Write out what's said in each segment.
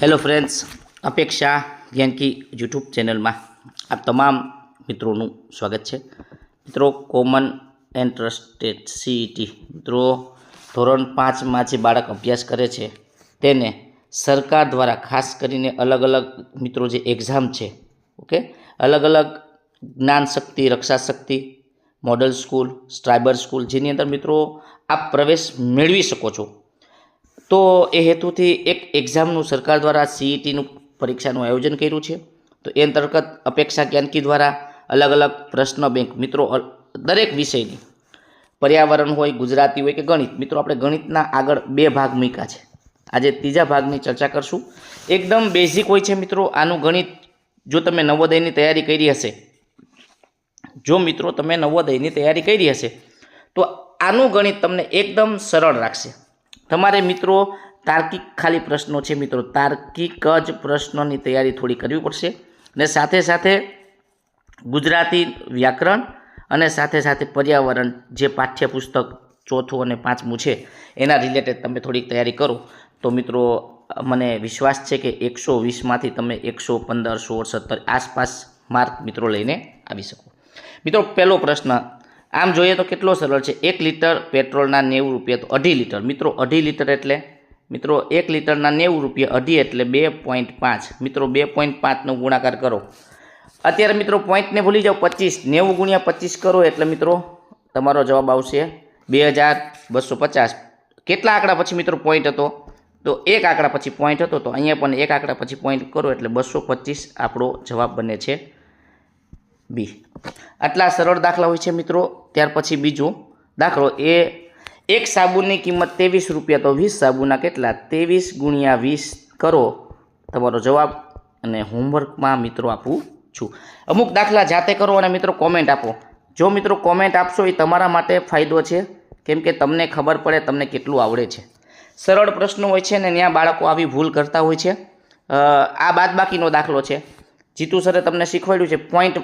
Hello friends અપેક્ષા યાંકી YouTube ચેનલમાં આ તમામ મિત્રોનું સ્વાગત છે. મિત્રો કોમન એન્ટ્રસ્ટેડ સીઈટી મિત્રો, ધોરણ પાંચમાં જે બાળક અભ્યાસ કરે છે, તેને સરકાર દ્વારા ખાસ કરીને અલગ અલગ મિત્રો જે એક્ઝામ છે ઓકે અલગ અલગ જ્ઞાન શક્તિ, રક્ષા શક્તિ મોડલ સ્કૂલ સ્ટ્રાઇબર સ્કૂલ જેની અંદર મિત્રો આપ પ્રવેશ મેળવી શકો છો. તો એ હેતુથી એક એક્ઝામનું સરકાર દ્વારા સીઈટીનું પરીક્ષાનું આયોજન કર્યું છે. તો એ અંતર્ગત અપેક્ષા જ્ઞાનકી દ્વારા અલગ અલગ પ્રશ્ન બેંક મિત્રો દરેક વિષયની પર્યાવરણ હોય, ગુજરાતી હોય કે ગણિત, મિત્રો આપણે ગણિતના આગળ બે ભાગ મૂક્યા છે. આજે ત્રીજા ભાગની ચર્ચા કરશું. એકદમ બેઝિક હોય છે મિત્રો, આનું ગણિત જો તમે નવોદયની તૈયારી કરી હશે, જો મિત્રો તમે નવોદયની તૈયારી કરી હશે, તો આનું ગણિત તમને એકદમ સરળ રાખશે. તમારે મિત્રો તાર્કિક ખાલી પ્રશ્નો છે મિત્રો. તાર્કિક જ પ્રશ્નોની તૈયારી થોડી કરવી પડશે. અને સાથે સાથે ગુજરાતી વ્યાકરણ અને સાથે સાથે પર્યાવરણ જે પાઠ્યપુસ્તક ચોથું અને પાંચમું છે, એના રિલેટેડ તમે થોડીક તૈયારી કરો. તો મિત્રો, મને વિશ્વાસ છે કે એકસો વીસમાંથી તમે એકસો પંદર, સોળ, સત્તર આસપાસ માર્ક મિત્રો લઈને આવી શકો. મિત્રો, પહેલો પ્રશ્ન આમ જોઈએ તો કેટલો સરળ છે? એક લીટર પેટ્રોલના નેવું રૂપિયા તો અઢી લીટર. મિત્રો, અઢી લીટર એટલે? મિત્રો, એક લીટરના નેવું રૂપિયા અઢી એટલે બે પોઈન્ટ પાંચ. મિત્રો, બે પોઈન્ટ પાંચનો ગુણાકાર કરો. અત્યારે મિત્રો પોઈન્ટને ભૂલી જાઓ, પચીસ. નેવું ગુણ્યા પચીસ કરો એટલે મિત્રો તમારો જવાબ આવશે બે હજાર બસો પચાસ. કેટલા આંકડા પછી મિત્રો પોઈન્ટ હતો? તો એક આંકડા પછી પોઈન્ટ હતો, તો અહીંયા પણ એક આંકડા પછી પોઈન્ટ કરો એટલે બસો પચીસ આપણો જવાબ બને છે. બી. આટલા સરળ દાખલા હોય છે મિત્રો. ત્યાર પછી બીજો દાખલો એ, એક સાબુની કિંમત ત્રેવીસ રૂપિયા તો વીસ સાબુના કેટલા? ત્રેવીસ ગુણ્યા વીસ કરો. તમારો જવાબ અને હોમવર્કમાં મિત્રો આપું છું. અમુક દાખલા જાતે કરો અને મિત્રો કોમેન્ટ આપો. જો મિત્રો કોમેન્ટ આપશો એ તમારા માટે ફાયદો છે. કેમ કે તમને ખબર પડે તમને કેટલું આવડે છે. સરળ પ્રશ્નો હોય છે ને ત્યાં બાળકો આવી ભૂલ કરતા હોય છે. આ બાદબાકીનો દાખલો છે. જીતુ સરે તમને શીખવાડ્યું છે પોઈન્ટ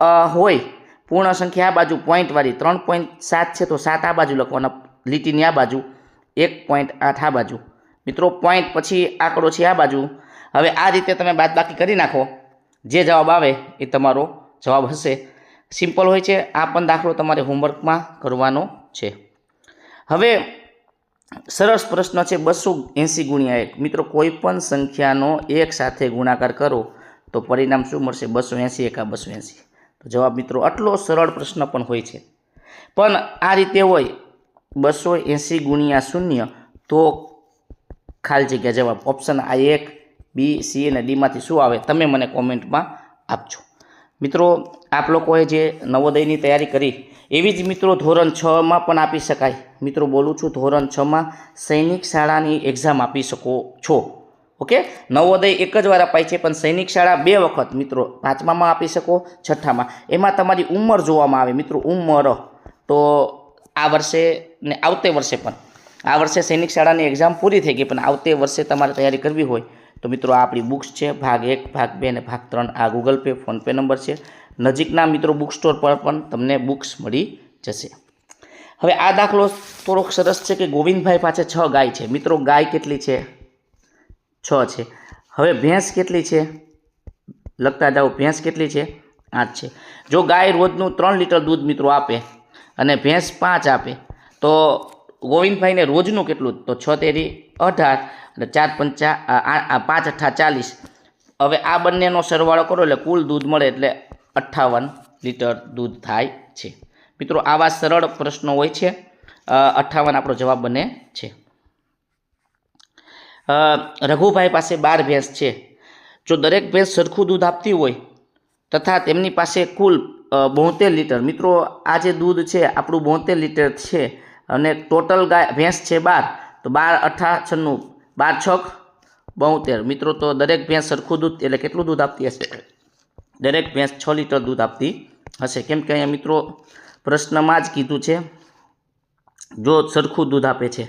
હોય, પૂર્ણ સંખ્યા આ બાજુ પોઈન્ટવાળી ત્રણ પોઈન્ટ સાત છે તો સાત આ બાજુ લખવાના લીટીની આ બાજુ એક પોઈન્ટ આઠ આ બાજુ. મિત્રો પોઈન્ટ પછી આંકડો છે આ બાજુ. હવે આ રીતે તમે બાદબાકી કરી નાખો. જે જવાબ આવે એ તમારો જવાબ હશે. સિમ્પલ હોય છે, આ પણ દાખલો તમારે હોમવર્કમાં કરવાનો છે. હવે સરસ પ્રશ્ન છે બસો એંસી ગુણ્યા એક. મિત્રો, કોઈ પણ સંખ્યાનો એક સાથે ગુણાકાર કરો તો પરિણામ શું મળશે? બસો એંસી એકા બસો એંસી. તો જવાબ મિત્રો આટલો સરળ પ્રશ્ન પણ હોય છે. પણ આ રીતે હોય બસો એંસી ગુણ્યા શૂન્ય તો ખાલી જગ્યા જવાબ. ઓપ્શન આ એક બી સી અને ડીમાંથી શું આવે તમે મને કોમેન્ટમાં આપજો. મિત્રો આપ લોકોએ જે નવોદયની તૈયારી કરી એવી જ મિત્રો ધોરણ છમાં પણ આપી શકાય. મિત્રો બોલું છું ધોરણ છમાં સૈનિક શાળાની એક્ઝામ આપી શકો છો. ઓકે? નવોદય એક જ વાર અપાય છે, પણ સૈનિક શાળા બે વખત, મિત્રો, પાંચમામાં આપી શકો, છઠ્ઠામાં. એમાં તમારી ઉંમર જોવામાં આવે, મિત્રો, ઉંમર. તો આ વર્ષે ને આવતે વર્ષે પણ. આ વર્ષે સૈનિક શાળાની એક્ઝામ પૂરી થઈ ગઈ, પણ આવતે વર્ષે તમારે તૈયારી કરવી હોય. તો મિત્રો, આ આપણી બુક્સ છે, ભાગ એક, ભાગ બે અને ભાગ ત્રણ. આ ગૂગલ પે ફોનપે નંબર છે. નજીકના મિત્રો બુક સ્ટોર પર પણ તમને બુક્સ મળી જશે. હવે આ દાખલો થોડોક સરસ છે કે ગોવિંદભાઈ પાસે છ ગાય છે. મિત્રો, ગાય કેટલી છે? છ છે. હવે ભેંસ કેટલી છે? લખતા જાઓ, ભેંસ કેટલી છે? આઠ છે. જો ગાય રોજનું ત્રણ લીટર દૂધ મિત્રો આપે અને ભેંસ પાંચ આપે, તો ગોવિંદભાઈને રોજનું કેટલું? તો છ તેરી અઢાર અને ચાર પંચા પાંચ અઠ્ઠા ચાલીસ. હવે આ બંનેનો સરવાળો કરો એટલે કુલ દૂધ મળે એટલે અઠ્ઠાવન લીટર દૂધ થાય છે. મિત્રો, આવા સરળ પ્રશ્નો હોય છે. અઠ્ઠાવન આપણો જવાબ બને છે. રઘુભાઈ પાસે બાર ભેંસ છે. જો દરેક ભેંસ સરખું દૂધ આપતી હોય, તથા તેમની પાસે કુલ બોતેર લીટર. મિત્રો, આ જે દૂધ છે, આપણું બોતેર લીટર છે, અને ટોટલ ગાય, ભેંસ છે બાર, તો બાર, અઠા, છન્નું, બાર, છક, બોતેર. મિત્રો, તો દરેક ભેંસ સરખું દૂધ, એટલે કેટલું દૂધ આપતી હશે? દરેક ભેંસ છ લીટર દૂધ આપતી હશે. કેમ કે અહીંયા મિત્રો, પ્રશ્નમાં જ કીધું છે, જો સરખું દૂધ આપે છે.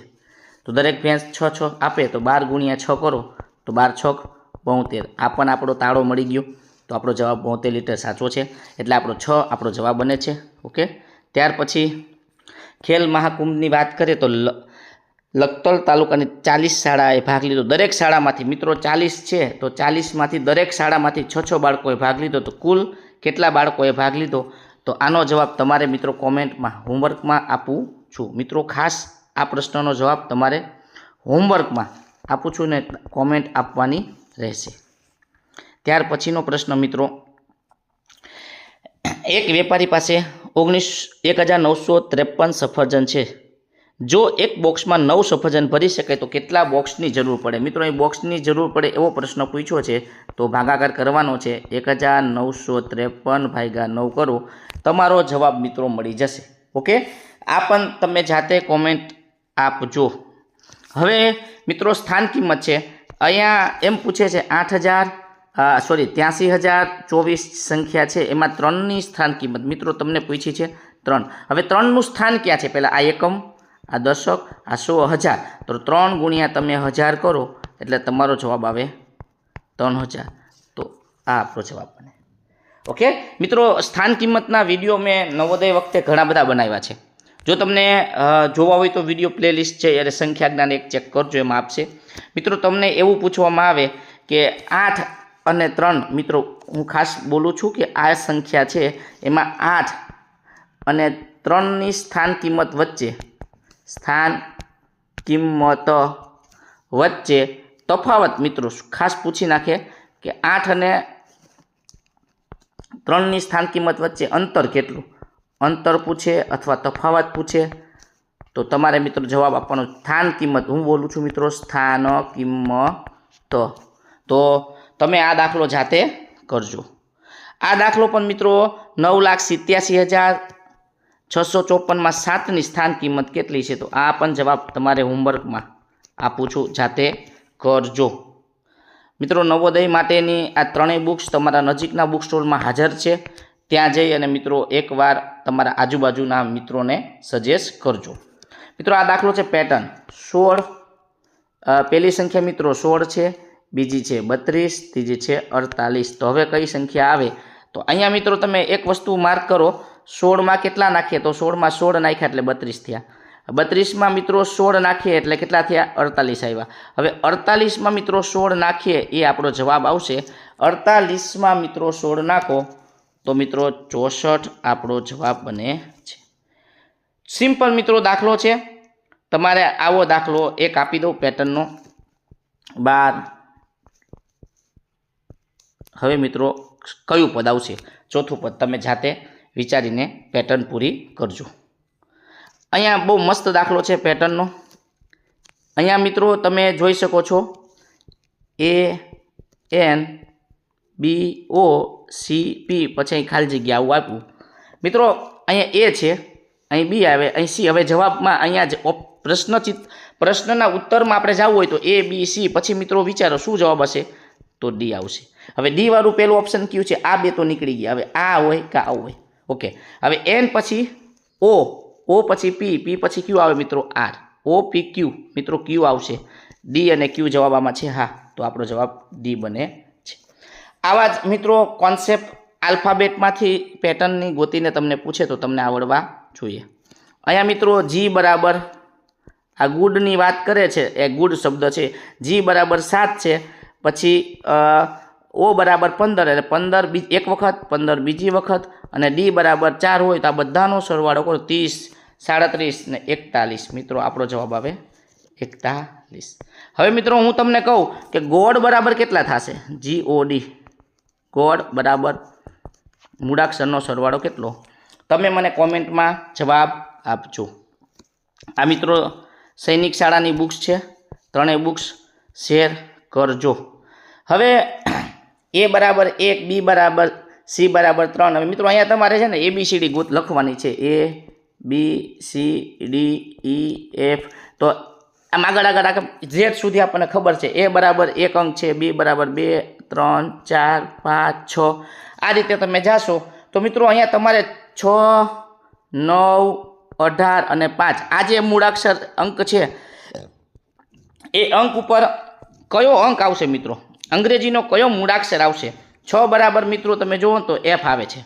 તો દરેક ભેંસ છ છ આપે, તો બાર ગુણ્યા છ કરો, તો બાર છક બોતેર. આ પણ આપણો તાળો મળી ગયો. તો આપણો જવાબ બોતેર લીટર સાચો છે. એટલે આપણો છ, આપણો જવાબ બને છે. ઓકે? ત્યાર પછી ખેલ મહાકુંભની વાત કરીએ તો લ- લખતર તાલુકાની ચાલીસ શાળાએ ભાગ લીધો. દરેક શાળામાંથી મિત્રો ચાલીસ છે, તો ચાલીસમાંથી દરેક શાળામાંથી છ છ બાળકોએ ભાગ લીધો. તો કુલ કેટલા બાળકોએ ભાગ લીધો? તો આનો જવાબ તમારે મિત્રો કોમેન્ટમાં, હોમવર્કમાં આપું છું. મિત્રો, ખાસ આ પ્રશ્નનો જવાબ તમારે હોમવર્કમાં આપું છું ને કોમેન્ટ આપવાની રહેશે. ત્યાર પછીનો પ્રશ્ન મિત્રો. એક વેપારી પાસે ઓગણીસ, એક હજાર નવસો ત્રેપન સફરજન છે. જો એક બોક્સમાં નવ સફરજન ભરી શકે તો કેટલા બોક્સની જરૂર પડે? મિત્રો, અહીં બોક્સની જરૂર પડે એવો પ્રશ્ન પૂછ્યો છે, તો ભાગાકાર કરવાનો છે. એક હજાર નવસો ત્રેપન ભાગ્યા નવ કરો. તમારો જવાબ મિત્રો મળી જશે. ઓકે? આ પણ તમે જાતે કોમેન્ટ આપજો. હવે મિત્રો સ્થાન કિંમત છે. અહીંયા એમ પૂછે છે આઠ હજાર સોરી ત્યાંસી હજાર, ચોવીસ સંખ્યા છે. એમાં ત્રણની સ્થાન કિંમત. મિત્રો તમને પૂછી છે ત્રણ. હવે ત્રણનું સ્થાન ક્યાં છે? પહેલાં આ એકમ, આ દશક, આ સો હજાર. તો ત્રણ ગુણ્યા તમે હજાર કરો, એટલે તમારો જવાબ આવે ત્રણ હજાર. તો આ આપણો જવાબ બને. ઓકે? મિત્રો, સ્થાન કિંમતના વીડિયો મેં નવોદય વખતે ઘણા બધા બનાવ્યા છે. જો તમને જોવા હોય તો વીડિયો પ્લેલિસ્ટ છે એટલે સંખ્યા જ્ઞાન એક ચેક કરજો, એમાં આપશે. મિત્રો, તમને એવું પૂછવામાં આવે કે આઠ અને ત્રણ, મિત્રો, હું ખાસ બોલું છું કે આ સંખ્યા છે, એમાં આઠ અને ત્રણની સ્થાન કિંમત વચ્ચે, સ્થાન કિંમત વચ્ચે તફાવત, મિત્રો, ખાસ પૂછી નાખે કે આઠ અને ત્રણની સ્થાન કિંમત વચ્ચે અંતર કેટલું? અંતર પૂછે અથવા તફાવત પૂછે, તો તમારે મિત્રો જવાબ આપવાનો સ્થાન કિંમત. હું બોલું છું મિત્રો સ્થાન કિંમત. તો તમે આ દાખલો જાતે કરજો. આ દાખલો પણ મિત્રો નવ લાખ સિત્યાસી હજાર છસો ચોપનમાં સાતની સ્થાન કિંમત કેટલી છે? તો આ પણ જવાબ તમારે હોમવર્કમાં આપું છું. જાતે કરજો. મિત્રો નવોદય માટેની આ ત્રણેય બુક્સ તમારા નજીકના બુક સ્ટોરમાં હાજર છે. ત્યાં જઈ અને મિત્રો એકવાર તમારા આજુબાજુના મિત્રોને સજેસ્ટ કરજો. મિત્રો આ દાખલો છે પેટર્ન સોળ પહેલી સંખ્યા મિત્રો સોળ છે, બીજી છે બત્રીસ, ત્રીજી છે અડતાલીસ. તો હવે કઈ સંખ્યા આવે? તો અહીંયા મિત્રો તમે એક વસ્તુ માર્ક કરો, સોળમાં કેટલા નાખીએ? તો સોળમાં સોળ નાખ્યા એટલે બત્રીસ થયા. બત્રીસમાં મિત્રો સોળ નાખીએ એટલે કેટલા થયા? અડતાલીસ આવ્યા. હવે અડતાલીસમાં મિત્રો સોળ નાખીએ, એ આપણો જવાબ આવશે. અડતાલીસમાં મિત્રો સોળ નાખો તો મિત્રો ચોસઠ આપણો જવાબ બને છે. સિમ્પલ મિત્રો દાખલો છે. તમારે આવો દાખલો એક આપી દઉં પેટર્નનો બાર. હવે મિત્રો કયું પદ આવશે? ચોથું પદ તમે જાતે વિચારીને પેટર્ન પૂરી કરજો. અહીંયા બહુ મસ્ત દાખલો છે પેટર્નનો અહીંયા મિત્રો તમે જોઈ શકો છો. A N B O C P પછી અહીં ખાલી જગ્યા આવું આપ્યું. મિત્રો, અહીંયા એ છે, અહીં બી આવે, અહીં સી. હવે જવાબમાં અહીંયા જ પ્રશ્નચિત, પ્રશ્નના ઉત્તરમાં આપણે જવું હોય તો એ, બી, સી. પછી મિત્રો વિચારો, શું જવાબ હશે? તો ડી આવશે. હવે ડી વાળું પહેલું ઓપ્શન કયું છે? આ બે તો નીકળી ગયા. હવે આ હોય કે આ હોય? ઓકે. હવે એન પછી ઓ. ઓ પછી પી. પી પછી ક્યુ આવે મિત્રો? આર. O, P, Q. મિત્રો, ક્યુ આવશે? ડી અને ક્યુ જવાબ આમાં છે. હા. તો આપણો જવાબ ડી બને આવા જ મિત્રો કોન્સેપ્ટ આલ્ફાબેટમાંથી પેટર્નની ગોતીને તમને પૂછે તો તમને આવડવા જોઈએ. અહીંયા મિત્રો જી બરાબર આ ગુડની વાત કરે છે, એ ગુડ શબ્દ છે. જી બરાબર સાત છે, પછી ઓ બરાબર પંદર, એટલે પંદર બી, એક વખત, પંદર બીજી વખત, અને ડી બરાબર ચાર હોય તો આ બધાનો સરવાળો કરો, ત્રીસ, સાડત્રીસ ને એકતાલીસ. મિત્રો, આપણો જવાબ આવે એકતાલીસ. હવે મિત્રો, હું તમને કહું કે ગોળ બરાબર કેટલા થશે? જી ઓ ડી ગોળ બરાબર મૂળાક્ષરનો સરવાળો કેટલો? તમે મને કોમેન્ટમાં જવાબ આપજો. આ મિત્રો સૈનિક શાળાની બુક્સ છે, ત્રણેય બુક્સ શેર કરજો. હવે એ બરાબર એક, બી બરાબર, સી બરાબર ત્રણ. હવે મિત્રો અહીંયા તમારે છે ને એ બી સી ડી ગોત લખવાની છે. A B C D E F તો આમ આગળ આગળ આગળ ઝેડ સુધી આપણને ખબર છે. એ બરાબર એક અંક છે બી બરાબર બે ત્રણ, ચાર, પાંચ, છ. આ રીતે તમે જાશો. તો મિત્રો, અહીંયા તમારે છ, નવ, અઢાર અને પાંચ. આ જે મૂળાક્ષર અંક છે, એ અંક ઉપર કયો અંક આવશે મિત્રો? અંગ્રેજીનો કયો મૂળાક્ષર આવશે? છ બરાબર મિત્રો, તમે જુઓ તો એફ આવે છે.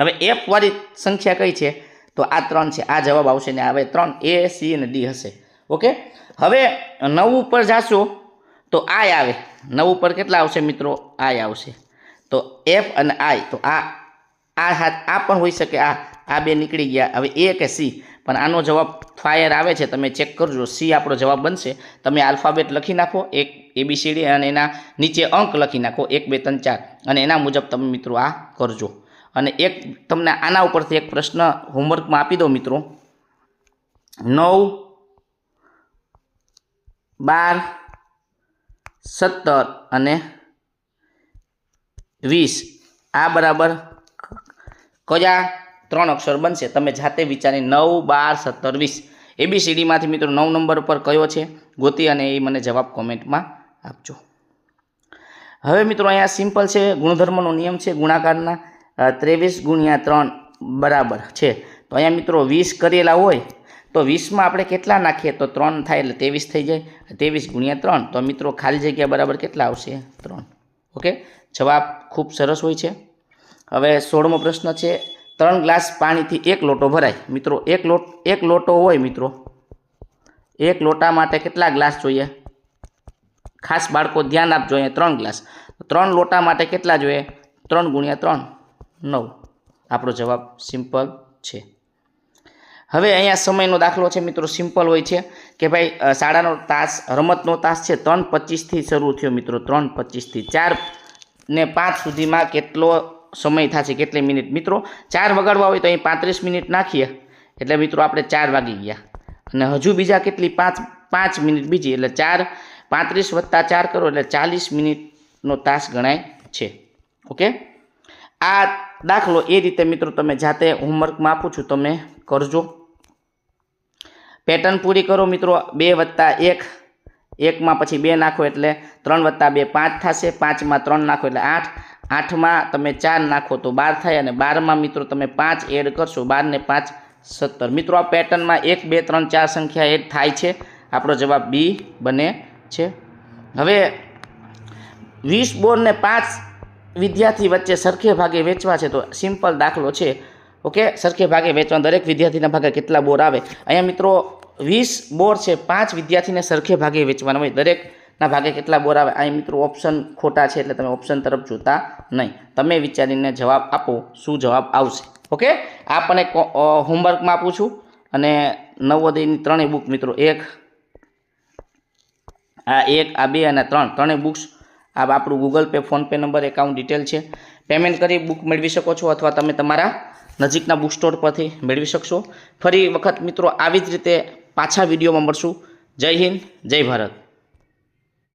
હવે એફવાળી સંખ્યા કઈ છે? તો આ ત્રણ છે. આ જવાબ આવશે ને હવે ત્રણ એ સી અને ડી હશે. ઓકે? હવે નવ ઉપર જાશો. તો આય આવે. નવ ઉપર કેટલા આવશે મિત્રો? આય આવશે. તો એફ અને આઈ તો આ આ હાથ, આ પણ હોઈ શકે આ આ બે નીકળી ગયા. હવે એ કે સી પણ આનો જવાબ ફાયર આવે છે. તમે ચેક કરજો. સી આપણો જવાબ બનશે. તમે આલ્ફાબેટ લખી નાખો. એક એબીસીડી અને એના નીચે અંક લખી નાખો. એક, બે, ત્રણ, ચાર. અને એના મુજબ તમે મિત્રો આ કરજો. અને એક તમને આના ઉપરથી એક પ્રશ્ન હોમવર્કમાં આપી દો મિત્રો. નવ બાર સત્તર અને વીસ. આ બરાબર કયા ત્રણ અક્ષર બનશે? તમે જાતે વિચારી નવ, બાર, સત્તર, વીસ. એબીસીડીમાંથી મિત્રો નવ નંબર ઉપર કયો છે? ગોતી અને એ મને જવાબ કોમેન્ટમાં આપજો. હવે મિત્રો અહીંયા સિમ્પલ છે, ગુણધર્મનો નિયમ છે, ગુણાકારના ત્રેવીસ ગુણ્યા ત્રણ બરાબર છે. તો અહીંયા મિત્રો વીસ કરેલા હોય તો વીસમાં આપણે કેટલા નાખીએ? તો ત્રણ થાય એટલે ત્રેવીસ થઈ જાય. ત્રેવીસ ગુણ્યા ત્રણ. તો મિત્રો ખાલી જગ્યા બરાબર કેટલા આવશે? ત્રણ. ઓકે? જવાબ ખૂબ સરસ હોય છે. હવે સોળમો પ્રશ્ન છે, ત્રણ ગ્લાસ પાણીથી એક લોટો ભરાય. મિત્રો, એક લોટ, એક લોટો હોય મિત્રો. એક લોટા માટે કેટલા ગ્લાસ જોઈએ? ખાસ બાળકો ધ્યાન આપજો અહીંયા ત્રણ ગ્લાસ. ત્રણ લોટા માટે કેટલા જોઈએ? ત્રણ ગુણ્યા ત્રણ. નવ. આપણો જવાબ સિમ્પલ છે. હવે અહીંયા સમયનો દાખલો છે મિત્રો સિમ્પલ હોય છે કે ભાઈ શાળાનો તાસ, રમતનો તાસ છે, ત્રણ પચીસથી શરૂ થયો મિત્રો, ત્રણ પચીસથી. ચાર ને પાંચ સુધીમાં કેટલો સમય થશે, કેટલી મિનિટ? મિત્રો, ચાર વગાડવા હોય તો અહીં પાંત્રીસ મિનિટ નાખીએ. એટલે મિત્રો, આપણે ચાર વાગી ગયા. અને હજુ બીજા કેટલી? પાંચ પાંચ મિનિટ બીજી. એટલે ચાર, પાંત્રીસ વત્તા ચાર કરો, એટલે ચાલીસ મિનિટનો તાસ ગણાય છે. ઓકે? આ દાખલો એ રીતે મિત્રો, તમે જાતે હોમવર્કમાં આપું છું, તમે કરજો. પેટર્ન પૂરી કરો મિત્રો, બે વત્તા એક. એકમાં પછી બે નાખો એટલે ત્રણ વત્તા બે, પાંચ થશે, પાંચમાં ત્રણ નાખો એટલે આઠ. આઠમાં તમે ચાર નાખો તો બાર થાય અને બારમાં મિત્રો તમે પાંચ એડ કરશો, બાર ને પાંચ સત્તર. મિત્રો આ પેટર્નમાં એક, બે, ત્રણ, ચાર સંખ્યા એડ થાય છે. આપણો જવાબ બી બને છે. હવે વીસ બોર્ડને પાંચ વિદ્યાર્થી વચ્ચે સરખે ભાગે વેચવા છે તો સિમ્પલ દાખલો છે. ઓકે? સરખે ભાગે વેચવા, દરેક વિદ્યાર્થીના ભાગે કેટલા બોર આવે? અહીંયા મિત્રો વીસ બોર છે, પાંચ વિદ્યાર્થીને સરખે ભાગે વેચવાના હોય. દરેકના ભાગે કેટલા બોર આવે? અહીં મિત્રો ઓપ્શન ખોટા છે એટલે તમે ઓપ્શન તરફ જોતા નહીં. તમે વિચારીને જવાબ આપો, શું જવાબ આવશે. ઓકે? આ પણ એક હોમવર્કમાં આપું છું. અને નવોદયની ત્રણેય બુક મિત્રો, એક, આ એક, આ બે અને ત્રણ. ત્રણેય બુક્સ આ આપણું Google Pay PhonePe number account detail છે. પેમેન્ટ કરી બુક મેળવી શકો છો અથવા તમે તમારા નજીકના બુક સ્ટોર પરથી મેળવી શકશો. ફરી વખત મિત્રો, આવી જ રીતે પાછા વિડીયોમાં મળશું. જય હિન્દ જય ભારત.